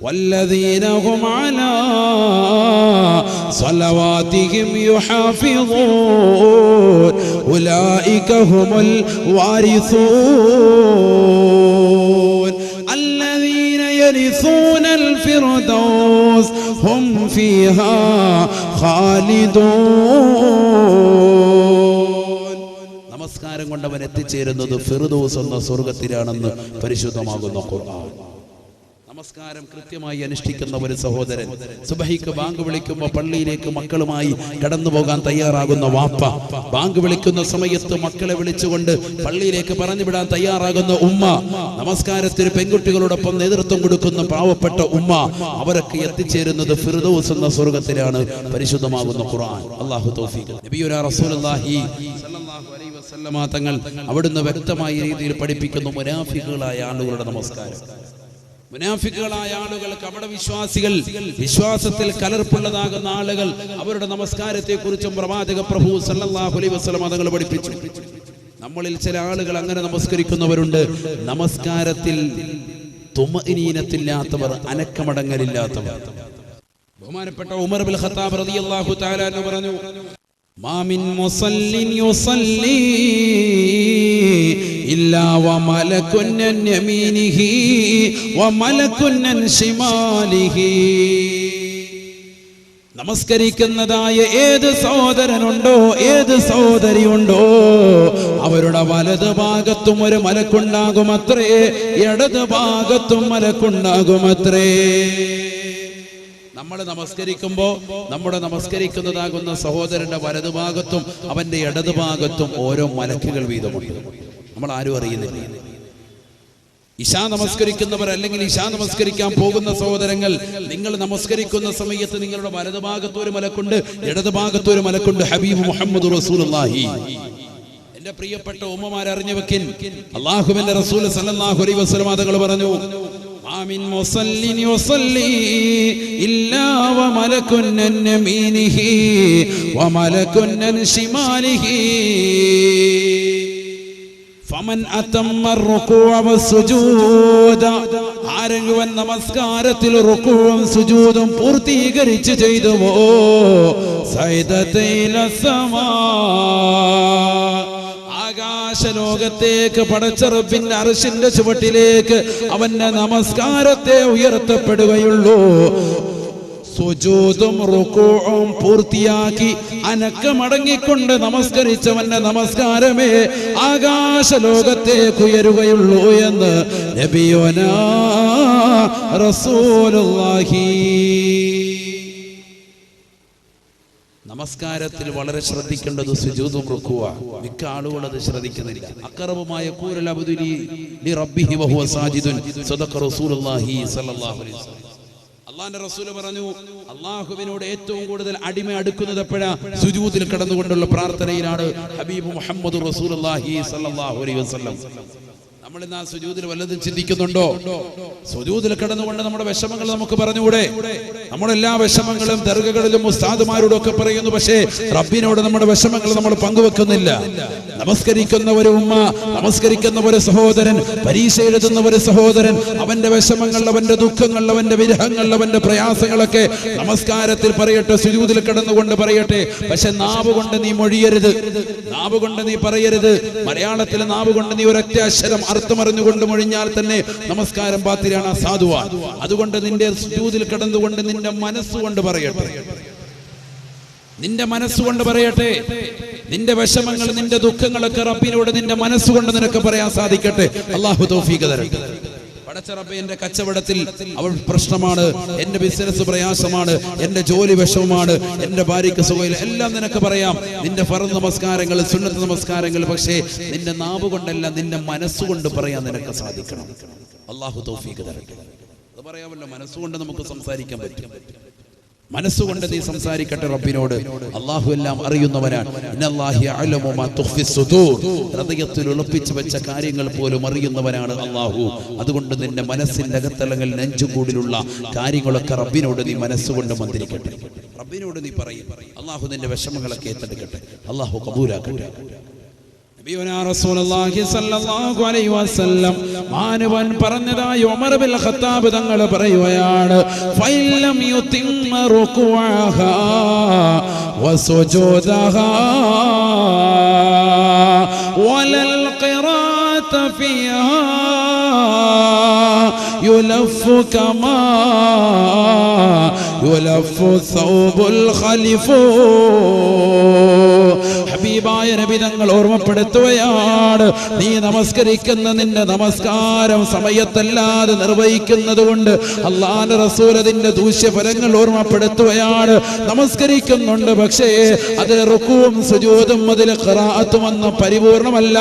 والذين هم على صلواتهم يحافظون أولئك هم الوارثون الذين يرثون الفردوس هم فيها خالدون നമസ്കാരം കൊണ്ട് അവൻ എത്തിച്ചേരുന്നത് ഫിറുദോസ് എന്ന സ്വർഗത്തിലാണെന്ന് പരിശുദ്ധമാകുന്ന ഖുർആൻ നമസ്കാരം കൃത്യമായി അനുഷ്ഠിക്കുന്ന ഒരു സഹോദരൻ. സുബഹിക്ക് ബാങ്ക് വിളിക്കുമ്പോൾ പള്ളിയിലേക്ക് മക്കളുമായി കടന്നു പോകാൻ തയ്യാറാകുന്ന വാപ്പ. ബാങ്ക് വിളിക്കുന്ന സമയത്ത് മക്കളെ വിളിച്ചുകൊണ്ട് പള്ളിയിലേക്ക് പറഞ്ഞു വിടാൻ തയ്യാറാകുന്ന ഉമ്മ. നമസ്കാരത്തിന് പെൺകുട്ടികളോടൊപ്പം നേതൃത്വം കൊടുക്കുന്ന പാവപ്പെട്ട ഉമ്മ അവരൊക്കെ എത്തിച്ചേരുന്നത് ഫിർദൗസ് എന്ന സ്വർഗത്തിലാണ്. പരിശുദ്ധമാകുന്ന ഖുർആൻ. അല്ലാഹു തൗഫീഖ്. നബിയുനാ റസൂലുള്ളാഹി സല്ലല്ലാഹു അലൈഹി വസല്ലമ തങ്ങൾ അവിടുന്ന് വ്യക്തമായ രീതിയിൽ പഠിപ്പിക്കുന്ന മുനാഫിക്കുകളായ ആളുകളുടെ നമസ്കാരം. മുനാഫിക്കുകളായ ആളുകൾ കപട വിശ്വാസികൾ വിശ്വാസത്തിൽ കലർപ്പുള്ളതാകുന്ന ആളുകൾ അവരുടെ നമസ്കാരത്തെ കുറിച്ചും പ്രവാചക പ്രഭു സല്ലല്ലാഹു അലൈഹി വസല്ലം തങ്ങൾ പഠിപ്പിച്ചു. നമ്മളിൽ ചില ആളുകൾ അങ്ങനെ നമസ്കരിക്കുന്നവരുണ്ട്. നമസ്കാരത്തിൽ തുമനീനത്തില്ലാത്തവർ അനക്കമടങ്ങലില്ലാത്തവർ. ബഹുമാനപ്പെട്ട ഉമർ ബിൻ ഖത്താബ് റളിയല്ലാഹു തആല പറഞ്ഞു മാമിൻ മുസല്ലിൻ യുസല്ലി നമസ്കരിക്കുന്നതായ ഏത് സഹോദരനുണ്ടോ ഏത് സഹോദരിയുണ്ടോ അവരുടെ വലത് ഭാഗത്തും ഒരു മലക്കുണ്ടാകുമത്രേ ഇടത് ഭാഗത്തും മലക്കുണ്ടാകുമത്രേ. നമ്മൾ നമസ്കരിക്കുമ്പോൾ നമ്മുടെ നമസ്കരിക്കുന്നതാകുന്ന സഹോദരന്റെ വലതുഭാഗത്തും അവന്റെ ഇടതുഭാഗത്തും ഓരോ മലക്കുകൾ വീതമുണ്ട്. നമ്മൾ ആരും അറിയുന്നില്ല. ഇശാ നമസ്കരിക്കുന്നവർ അല്ലെങ്കിൽ ഇശാ നമസ്കരിക്കാൻ പോകുന്ന സഹോദരങ്ങൾ നിങ്ങൾ നമസ്കരിക്കുന്ന സമയത്ത് നിങ്ങളുടെ വലതുഭാഗത്തൊരു മലക്കുണ്ട് ഇടതുഭാഗത്ത് ഒരു മലക്കുണ്ട് ഹബീബ് മുഹമ്മദ് എന്റെ പ്രിയപ്പെട്ട ഉമ്മമാർ അറിഞ്ഞു വെക്കിൻ അള്ളാഹുവിന്റെ റസൂൽ സല്ലല്ലാഹു അലൈഹി വസല്ലം തങ്ങൾ പറഞ്ഞു ആമിൻ മുസല്ലിൻ ശിമാലിഹി. ആരെങ്കിലും നമസ്കാരത്തിൽ റുക്കുവും സുജൂദും പൂർത്തീകരിച്ച് ചെയ്തുവോ? ആകാശലോകത്തേക്ക് പടച്ചെറുപ്പിന്റെ അർശിന്റെ ചുവട്ടിലേക്ക് അവന്റെ നമസ്കാരത്തെ ഉയർത്തപ്പെടുകയുള്ളൂ. സുജൂതും റുക്കുവും പൂർത്തിയാക്കി അനക്കമടങ്ങിക്കൊണ്ട് നമസ്കരിച്ചവന്റെ നമസ്കാരമേ ആകാശലോകത്തേക്ക് ഉയരുകയുള്ളൂ എന്ന് നബിയോന റസൂലുള്ളാഹി. നമസ്കാരത്തിൽ വളരെ ശ്രദ്ധിക്കേണ്ടത് സുജൂതും റുക്കുവ. മിക്ക ആളുകൾ അത് ശ്രദ്ധിക്കുന്നില്ല. അക്കറവുമായ കൂരൽ ലി റബ്ബിഹി വഹുവ സാജിദുൻ. സദഖ റസൂലുള്ളാഹി സ്വല്ലല്ലാഹു അലൈഹി വസല്ലം. അള്ളാന്റെ റസൂൽ പറഞ്ഞു അള്ളാഹുവിനോട് ഏറ്റവും കൂടുതൽ അടിമ അടുക്കുന്നത് എപ്പോഴാ? സുജൂദിൽ കടന്നുകൊണ്ടുള്ള പ്രാർത്ഥനയിലാണ് ഹബീബ് മുഹമ്മദ് റസൂലുള്ളാഹി സ്വല്ലല്ലാഹു അലൈഹി വസല്ലം. നമ്മൾ ഇന്ന് ആ സുജൂദിൽ വല്ലതും ചിന്തിക്കുന്നുണ്ടോ? സുജൂദിൽ കിടന്നുകൊണ്ട് നമ്മുടെ വിഷമങ്ങൾ നമുക്ക് പറഞ്ഞുകൂടെ? നമ്മളെല്ലാ വിഷമങ്ങളും ദർഗകളിലും ഉസ്താദുമാരോടും ഒക്കെ പറയുന്നു പക്ഷേ റബ്ബിനോട് നമ്മുടെ വിഷമങ്ങൾ നമ്മൾ പങ്കുവെക്കുന്നില്ല. നമസ്കരിക്കുന്ന ഒരു ഉമ്മ നമസ്കരിക്കുന്ന ഒരു സഹോദരൻ പരീക്ഷ എഴുതുന്ന ഒരു സഹോദരൻ അവന്റെ വിഷമങ്ങൾ അവന്റെ ദുഃഖങ്ങൾ അവന്റെ വിരഹങ്ങൾ അവന്റെ പ്രയാസങ്ങളൊക്കെ നമസ്കാരത്തിൽ പറയട്ടെ സുജൂദിൽ കിടന്നുകൊണ്ട് പറയട്ടെ. പക്ഷെ നാവ് കൊണ്ട് നീ മൊഴിയരുത് നാവ് കൊണ്ട് നീ പറയരുത്. മലയാളത്തിലെ നാവ് കൊണ്ട് നീ ഒരൊറ്റ അക്ഷരം അർത്ഥമറിഞ്ഞുകൊണ്ട് മൊഴിഞ്ഞാൽ തന്നെ നമസ്കാരം പാത്തിരാണ് സാധുവാ. അതുകൊണ്ട് നിന്റെ സുജൂദിൽ കിടന്നുകൊണ്ട് നിന്റെ മനസ്സുകൊണ്ട് പറയട്ടെ. നിന്റെ മനസ്സുകൊണ്ട് പറയട്ടെ. നിന്റെ വിഷമങ്ങൾ നിന്റെ ദുഃഖങ്ങളൊക്കെ റബ്ബിനോട് നിന്റെ മനസ്സുകൊണ്ട് നിനക്ക് പറയാൻ സാധിക്കട്ടെ. അള്ളാഹു തൗഫീഖ് തരട്ടെ കച്ചവടത്തിൽ അവൾ പ്രശ്നമാണ്. എന്റെ ബിസിനസ് പ്രയാസമാണ്. എന്റെ ജോലി വിഷമമാണ്. എന്റെ ഭാര്യയ്ക്ക് സുഖമില്ല. എല്ലാം നിനക്ക് പറയാം. നിന്റെ ഫറ നമസ്കാരങ്ങൾ സുന്നത്ത് നമസ്കാരങ്ങൾ പക്ഷേ നിന്റെ നാവ് കൊണ്ടല്ല നിന്റെ മനസ്സുകൊണ്ട് പറയാൻ നിനക്ക് സാധിക്കണം. അള്ളാഹു തൗഫീഖ് തരട്ടെ അത് പറയാമല്ലോ മനസ്സുകൊണ്ട് നമുക്ക് സംസാരിക്കാൻ പറ്റും. മനസ്സുകൊണ്ട് നീ സംസാരിക്കട്ടെ റബ്ബിനോട്. അള്ളാഹു എല്ലാം അറിയുന്നവനാണ് ഹൃദയത്തിൽ ഒളിപ്പിച്ചു വെച്ച കാര്യങ്ങൾ പോലും അറിയുന്നവനാണ് അള്ളാഹു. അതുകൊണ്ട് നിന്റെ മനസ്സിന്റെ അകത്തലങ്ങൾ നെഞ്ചുകൂടിലുള്ള കാര്യങ്ങളൊക്കെ റബ്ബിനോട് നീ മനസ്സുകൊണ്ട് മന്ത്രിക്കട്ടെ. റബ്ബിനോട് നീ പറയും. അള്ളാഹു നിന്റെ വിഷമങ്ങളൊക്കെ ഏറ്റെടുക്കട്ടെ. അള്ളാഹു കബൂലാക്കട്ടെ. മാനവൻ പറഞ്ഞതായി ഉമർ ബിൻ ഖത്താബ് തങ്ങൾ പറയുകയാണ് ഫൈലം യുതിമ്മ റുകുഅഹാ വസുജൂദഹാ വലൽ ഖിറാഅത ഫീഹാ يلف كما يلف ثوب الخلف ഹബീബായ നബി തങ്ങൾ ഓർമ്മപ്പെടുത്തുകയാണ്. നീ നമസ്കരിക്കുന്ന നിന്റെ നമസ്കാരം സമയത്തല്ലാതെ നിർവഹിക്കുന്നത് കൊണ്ട് അള്ളാന്റെ റസൂൽ അതിന്റെ ദൂഷ്യഫലങ്ങൾ ഓർമ്മപ്പെടുത്തുകയാണ്. നമസ്കരിക്കുന്നുണ്ട് പക്ഷേ അത് റുക്കുവും സുജൂതും അതിൽ ഖറാഅത്തും എന്ന പരിപൂർണമല്ല.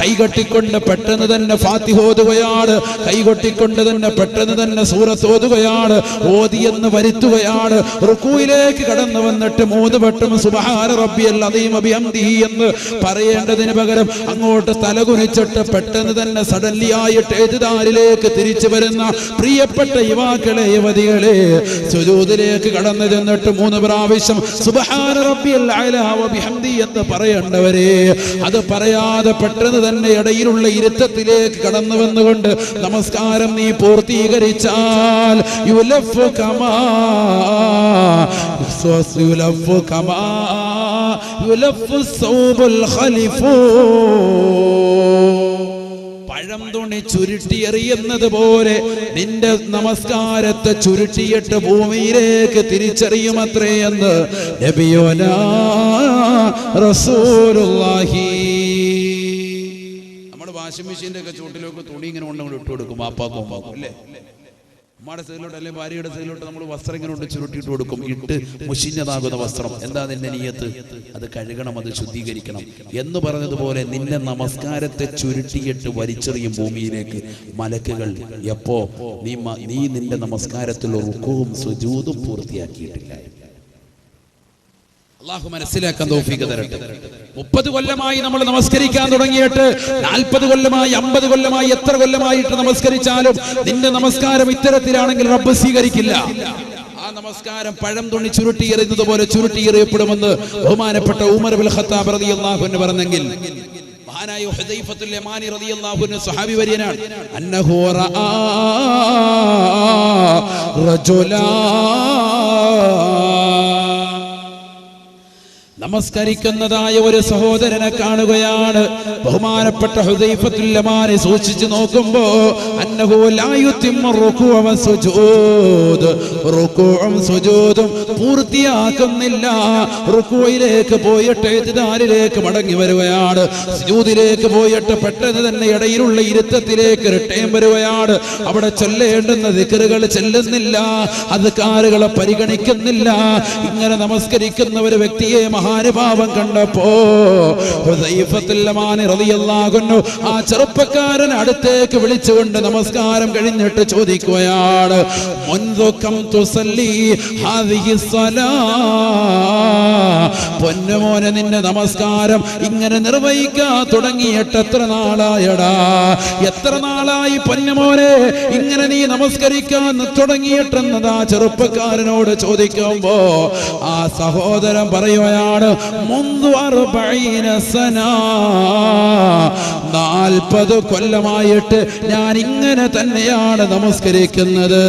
കൈകൊട്ടിക്കൊണ്ട് പെട്ടെന്ന് തന്നെ ഫാത്തിഹോതുകയാണ് കൈകൊട്ടിക്കൊണ്ട് തന്നെ പെട്ടെന്ന് തന്നെ സൂറത്ത് ഓതുകയാണ്. ഓതിയെന്ന് വരുത്തുകയാണ്. റുക്കുവിലേക്ക് കടന്നു വന്നിട്ട് മൂന്ന് വട്ടം സുബഹാന റബ്ബിയൽ അദീം അബിഹംദിഹി എന്ന് പറയേണ്ടതിന് പകരം അങ്ങോട്ട് തലകുനിച്ചിട്ട് പെട്ടെന്ന് തന്നെ സഡൻലി ആയിട്ട് എഴുതാരിലേക്ക് തിരിച്ചു വരുന്ന പ്രിയപ്പെട്ട യുവാക്കളെ യുവതികളെ സുജൂദിലേക്ക് കടന്നു ചെന്നിട്ട് മൂന്ന് പ്രാവശ്യം സുബഹാന റബ്ബിയൽ എന്ന് പറയേണ്ടവരെ അത് പറയാതെ പെട്ടെന്ന് തന്നെ ഇടയിലുള്ള ഇരുത്തത്തിലേക്ക് കടന്നു വന്നുകൊണ്ട് നമസ്കാരം നീ പൂർത്തീകരിച്ചാൽ കമാ യുലഫു കമാ യുലഫു പഴം തുണി ചുരുട്ടിയെറിയുന്നത് പോലെ നിന്റെ നമസ്കാരത്തെ ചുരുട്ടിയിട്ട് ഭൂമിയിലേക്ക് തിരിച്ചറിയുമത്രേ എന്ന് നബിയോനാ റസൂലുള്ളാഹി. വാഷിംഗ് മെഷീന്റെ ഒക്കെ ചൂട്ടിലൊക്കെ തുണി ഇങ്ങനെ കൊണ്ടങ്ങോട്ട് ഇട്ട് കൊടുക്കും അപ്പാക്കും ഉമ്മാക്കും അല്ലേ? ഉമ്മയുടെ സൈഡിലോട്ട് അല്ലെങ്കിൽ ഭാര്യയുടെ സൈഡിലോട്ട് നമ്മൾ വസ്ത്രം ഇങ്ങനെ കൊണ്ട് ചുരുട്ടിയിട്ട് കൊടുക്കും. ഇട്ട് മുഷിഞ്ഞതാകുന്ന വസ്ത്രം. എന്താ നിന്റെ നീയത്ത്? അത് കഴുകണം അത് ശുദ്ധീകരിക്കണം. എന്ന് പറഞ്ഞതുപോലെ നിന്റെ നമസ്കാരത്തെ ചുരുട്ടിയിട്ട് വലിച്ചെറിയും ഭൂമിയിലേക്ക്. മലക്കുകൾ എപ്പോ? നീ നീ നിന്റെ നമസ്കാരത്തിൽ റുക്കവും സുജൂതും പൂർത്തിയാക്കിയിട്ടില്ല. അള്ളാഹു മനസ്സിലാക്കാൻ തോഫിക്ക് തരട്ടെ. മുപ്പത് കൊല്ലമായി നമ്മൾ നമസ്കരിക്കാൻ തുടങ്ങിയിട്ട് നാൽപ്പത് കൊല്ലമായി അമ്പത് കൊല്ലമായി എത്ര കൊല്ലമായിട്ട് നമസ്കരിച്ചാലും നിന്റെ നമസ്കാരം ഇത്തരത്തിലാണെങ്കിൽ റബ്ബ് സ്വീകരിക്കില്ല. ആ നമസ്കാരം പഴം തുണി ചുരുട്ടി എറിയുന്നത് പോലെ ചുരുട്ടി എറിയപ്പെടുമെന്ന് ബഹുമാനപ്പെട്ട ഉമർ ബിൽ ഖത്താബ് റളിയല്ലാഹു അൻഹു പറഞ്ഞെങ്കിൽ മഹാനായ ഹുദൈഫത്തുൽ യമാനി റളിയല്ലാഹു അൻഹു സ്വഹാബി വര്യനാണ്. അന്നഹു റആ റജുലാ നമസ്കരിക്കുന്നതായ ഒരു സഹോദരനെ കാണുകയാണ്. ബഹുമാനപ്പെട്ട ഹൃദയപത്തുല്യമാരെ സൂക്ഷിച്ചു നോക്കുമ്പോ റുകുഉം സുജൂദും. പൂർത്തിയാക്കുന്നില്ല. റുക്കുവയിലേക്ക് പോയിട്ട് എഴുതിദാരിലേക്ക് മടങ്ങി വരികയാണ്. സുജൂദിലേക്ക് പോയിട്ട് പെട്ടെന്ന് തന്നെ ഇടയിലുള്ള ഇരുത്തത്തിലേക്ക് റിട്ടേം വരികയാണ്. അവിടെ ചൊല്ലേണ്ടുന്ന ദിക്കറുകൾ ചെല്ലുന്നില്ല. അത് കാറുകളെ പരിഗണിക്കുന്നില്ല. ഇങ്ങനെ നമസ്കരിക്കുന്ന ഒരു വ്യക്തിയെ മഹാനുഭാവം കണ്ടപ്പോ ആ ചെറുപ്പക്കാരൻ അടുത്തേക്ക് വിളിച്ചുകൊണ്ട് നമസ്കാരം കഴിഞ്ഞിട്ട് ചോദിക്കുകയാണ് പൊന്നുമോനെ നിന്റെ നമസ്കാരം ഇങ്ങനെ നിർവഹിക്കാൻ തുടങ്ങിയിട്ട് എത്ര നാളായടാ? എത്ര നാളായി പൊന്നുമോനെ ഇങ്ങനെ നീ നമസ്കരിക്കാൻ തുടങ്ങിയിട്ടെന്നതാ ചെറുപ്പക്കാരനോട് ചോദിക്കുമ്പോ ആ സഹോദരൻ പറയുകയാണ് സന. നാൽപ്പത് കൊല്ലമായിട്ട് ഞാൻ ഇങ്ങനെ തന്നെയാണ് നമസ്കരിക്കുന്നത്.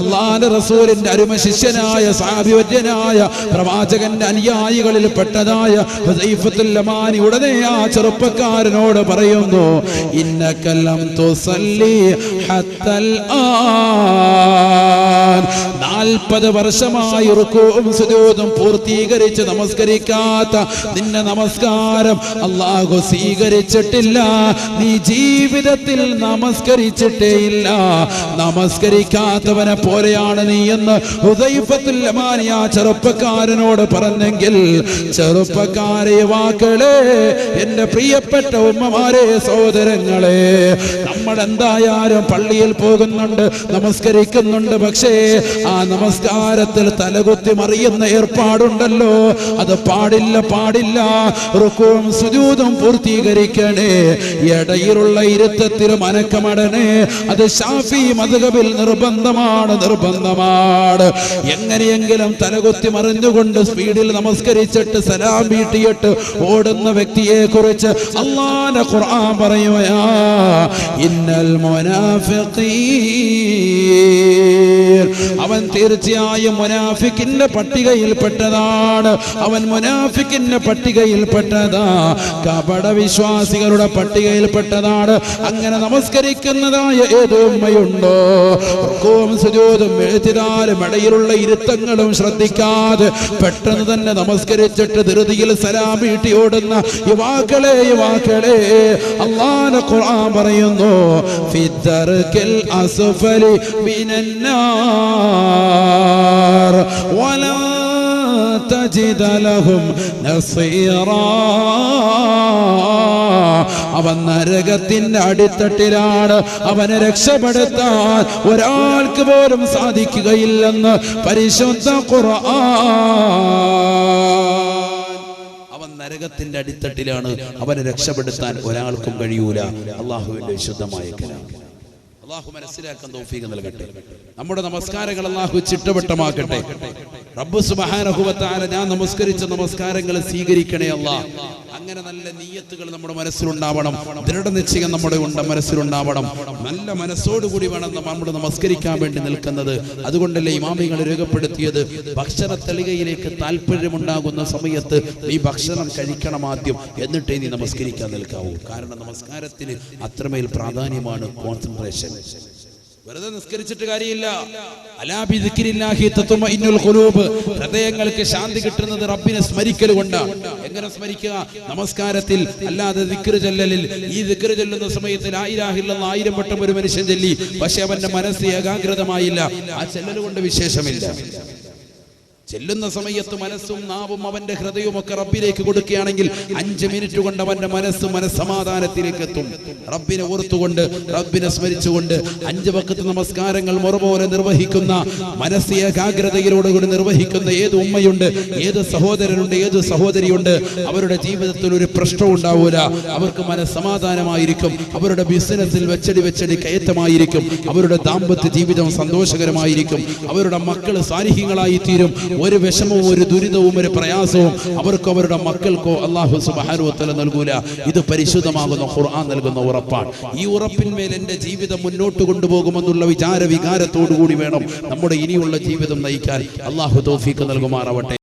അള്ളാന്റെ റസൂലിന്റെ അരുമ ശിഷ്യനായ സാബിവര്യനായ പ്രവാചകന്റെ അനുയായികളിൽ പെട്ടതായ ഹുദൈഫത്തുൽ യമാനി ഉടനെ ആ ചെറുപ്പക്കാരനോട് പറയുന്നു ഇന്നക്കെല്ലാം നാൽപ്പത് വർഷമായി റുക്കുവും സുജൂദും പൂർത്തീകരിച്ച് നമസ്കരിക്കാത്ത നിന്നെ നമസ്കാരം അള്ളാഹു സ്വീകരിച്ചിട്ടില്ല. നീ ജീവിതത്തിൽ നമസ്കരിച്ചിട്ടേ ഇല്ല. നമസ്കരിക്കാത്തവനെ പോലെയാണ് നീ എന്ന് ആ ചെറുപ്പക്കാരനോട് പറഞ്ഞെങ്കിൽ ചെറുപ്പക്കാരെ വാക്കളെ എന്റെ പ്രിയപ്പെട്ട ഉമ്മമാരെ സഹോദരങ്ങളെ നമ്മൾ എന്തായാലും പള്ളിയിൽ പോകുന്നുണ്ട് നമസ്കരിക്കുന്നുണ്ട്. പക്ഷേ ആ നമസ്കാരത്തിൽ തലകുത്തി മറിയുന്ന ഏർപ്പാടുണ്ടല്ലോ. അത് പാടില്ല പാടില്ല. റുക്കും സുജൂതും പൂർത്തീകരിക്കണേ. ഇടയിലുള്ള ഇരുത്തത്തിലും മനക്കമടനേ അത് ഷാഫി മധുകബിൽ നിർബന്ധമാണ് നിർബന്ധമാണ്. എങ്ങനെയെങ്കിലും തലകുത്തി മറിഞ്ഞുകൊണ്ട് സ്പീഡിൽ നമസ്കരിച്ചിട്ട് സലാം വീട്ടിയിട്ട് ഓടുന്ന വ്യക്തിയെ കുറിച്ച് അള്ളാന്റെ ഖുർആൻ പറയുകയാ ഇന്നൽ മുനാഫിഖീൻ. അവൻ തീർച്ചയായും മുനാഫിക്കിന്റെ പട്ടികയിൽപ്പെട്ടതാണ്. അവൻ മുനാഫിക്കിന്റെ പട്ടികയിൽപ്പെട്ടതാ. കപട വിശ്വാസികളുടെ പട്ടികയിൽപ്പെട്ടതാണ്. അങ്ങനെ നമസ്കരിക്കുന്നതായ ഏതോ ഉമ്മയുണ്ടോ? സുജോതും എഴുത്തിനാലും ഇടയിലുള്ള ഇരുത്തങ്ങളും ശ്രദ്ധിക്കാതെ പെട്ടെന്ന് തന്നെ നമസ്കരിച്ചിട്ട് ധൃതിയിൽ സലാം വീട്ടി ഓടുന്ന യുവാക്കളെ യുവാക്കളെ അള്ളാന ഖുർആൻ പറയുന്നു ഫിദ്ദർക്കിൽ അസ്ഫലി മിനന്നാർ. വലാ تجد لهم نصيرا അവൻ നരകത്തിന്റെ അടിത്തട്ടിലാണ് അവനെ രക്ഷപ്പെടുത്താൻ ഒരാൾക്ക് പോലും സാധിക്കുകയില്ലെന്ന് പരിശുദ്ധ ഖുർആൻ അവൻ നരകത്തിന്റെ അടിത്തട്ടിലാണ് അവനെ രക്ഷപ്പെടുത്താൻ ഒരാൾക്കും കഴിയൂല അള്ളാഹുവിന്റെ വിശുദ്ധമായ കലാം അള്ളാഹു മനസ്സിലാക്കാൻ തൗഫീഖ് നൽകട്ടെ. നമ്മുടെ നമസ്കാരങ്ങൾ അള്ളാഹു ചിട്ടവട്ടമാക്കട്ടെ. റബ്ബ് സുബ്ഹാനഹുവതആല ഞാൻ നമസ്കരിച്ച നമസ്കാരങ്ങളെ സ്വീകരിക്കണേ അല്ലാ അങ്ങനെ നല്ല നീയത്തുകൾ നമ്മുടെ മനസ്സിലുണ്ടാവണം. ദൃഢനിശ്ചയം നമ്മുടെ ഉണ്ട മനസ്സിലുണ്ടാവണം. നല്ല മനസ്സോടുകൂടി വേണം നമ്മൾ നമസ്കരിക്കാൻ വേണ്ടി നിൽക്കുന്നത്. അതുകൊണ്ടല്ലേ ഇമാമികൾ രേഖപ്പെടുത്തിയത്? ഭക്ഷണ തെളികയിലേക്ക് താല്പര്യമുണ്ടാകുന്ന സമയത്ത് നീ ഭക്ഷണം കഴിക്കണം ആദ്യം. എന്നിട്ടേ നീ നമസ്കരിക്കാൻ നിൽക്കാവൂ. കാരണം നമസ്കാരത്തിന് അത്രമേൽ പ്രാധാന്യമാണ് കോൺസെൻട്രേഷൻ വെറുതെ നിസ്കരിച്ചിട്ട് കാര്യമില്ല. ഹൃദയങ്ങൾക്ക് ശാന്തി കിട്ടുന്നത് റബ്ബിനെ സ്മരിക്കൽ കൊണ്ടാണ്. എങ്ങനെ സ്മരിക്കുക? നമസ്കാരത്തിൽ. അല്ലാതെ ദിക്ർ ചൊല്ലലിൽ. ഈ ദിക്ർ ചൊല്ലുന്ന സമയത്തിൽ ഇല്ലല്ലാഹ് ആയിരം വട്ടം ഒരു മനുഷ്യൻ ചൊല്ലി. പക്ഷെ അവന്റെ മനസ്സ് ഏകാഗ്രതമായില്ല. ആ ചെല്ലൽ കൊണ്ട് വിശേഷമില്ല. ചെല്ലുന്ന സമയത്ത് മനസ്സും നാവും അവന്റെ ഹൃദയവും ഒക്കെ റബ്ബിലേക്ക് കൊടുക്കുകയാണെങ്കിൽ അഞ്ച് മിനിറ്റ് കൊണ്ട് അവന്റെ മനസ്സ് മനസ്സമാധാനത്തിലേക്ക് എത്തും റബ്ബിനെ ഓർത്തുകൊണ്ട് റബ്ബിനെ സ്മരിച്ചുകൊണ്ട് അഞ്ച് വക്കത്ത് നമസ്കാരങ്ങൾ മുറപോലെ നിർവഹിക്കുന്ന മനസ്സ് ഏകാഗ്രതയിലോടുകൂടി നിർവഹിക്കുന്ന ഏത് ഉമ്മയുണ്ട് ഏത് സഹോദരനുണ്ട് ഏത് സഹോദരിയുണ്ട് അവരുടെ ജീവിതത്തിൽ ഒരു പ്രശ്നം ഉണ്ടാവൂല. അവർക്ക് മനസ്സമാധാനമായിരിക്കും അവരുടെ ബിസിനസ്സിൽ വെച്ചടി വെച്ചടി കയറ്റമായിരിക്കും അവരുടെ ദാമ്പത്യ ജീവിതം സന്തോഷകരമായിരിക്കും അവരുടെ മക്കൾ സാന്നിഹ്യങ്ങളായി തീരും ഒരു വിഷമവും ഒരു ദുരിതവും ഒരു പ്രയാസവും അവർക്ക് അവരുടെ മക്കൾക്കോ അള്ളാഹു സുബാനുവത്തല നൽകൂല. ഇത് പരിശുദ്ധമാകുന്ന ഖുർആൻ നൽകുന്ന ഉറപ്പാണ്. ഈ ഉറപ്പിന്മേൽ എന്റെ ജീവിതം മുന്നോട്ട് കൊണ്ടുപോകുമെന്നുള്ള വിചാര വികാരത്തോടു കൂടി വേണം നമ്മുടെ ഇനിയുള്ള ജീവിതം നയിക്കാൻ. അള്ളാഹു തോഫീക്ക് നൽകുമാറാവട്ടെ.